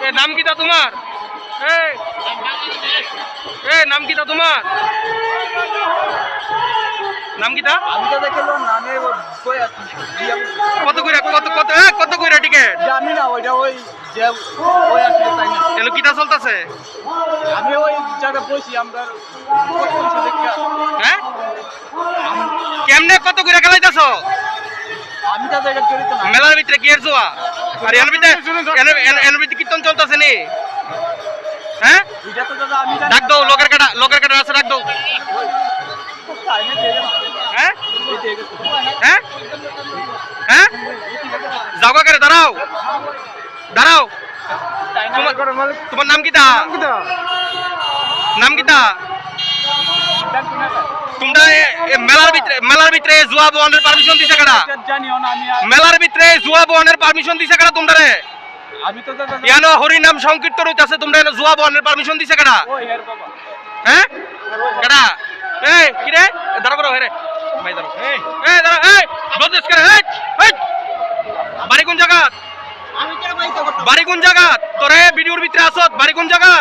এ নাম কিটা তোমার? এ নাম কিটা তোমার? নাম কিটা আমি তো কত কইরা কত কত এ, কত কইরা টিকেট? জানি না ওইটা ওই যে ওই আসলে তাই না? এলো কিটা চলতেছে? আমি ওই জায়গায় বসি আমরা হ্যাঁ? কেমনে কত কইরা খেলাইতাছ আমি তো জায়গা জড়িত না মেলার ভিতরে কি জোয়া আর এর ভিতরে এর- ভিতরে কীর্তন চলতেছে নি? হ্যাঁ? ডাক দাও লোকের কাটা লোকের কাটা আছে ডাক দাও। হ্যাঁ। হ্যাঁ? হ্যাঁ? যাও করে দাঁড়াও। দাঁড়াও। তোমার- তোমার নাম কিটা নাম না তোমরা মেলার ভিতরে মেলার ভিতরে জুয়া বনের পারমিশন দিছে কাটা জানিও না আমি আর- মেলার ভিতরে জুয়া বনের পারমিশন দিছে কাটা তোমরা রে আমি তো ইয়ানো হরি নাম সংকীর্তন হইতাছে তোমরা এনে জুয়া বনের পারমিশন দিছে বাবা। হ্যাঁ? কাটা এই কি রে? দাঁড়া করো হেরে। ভাই দাঁড়াও। এই এই দাঁড়া এই বদলেস করে এই এই বাড়ি কোন জায়গা? বাড়ি কোন জায়গা? তোরে ভিডিওর ভিতরে আসত বাড়ি কোন জায়গা?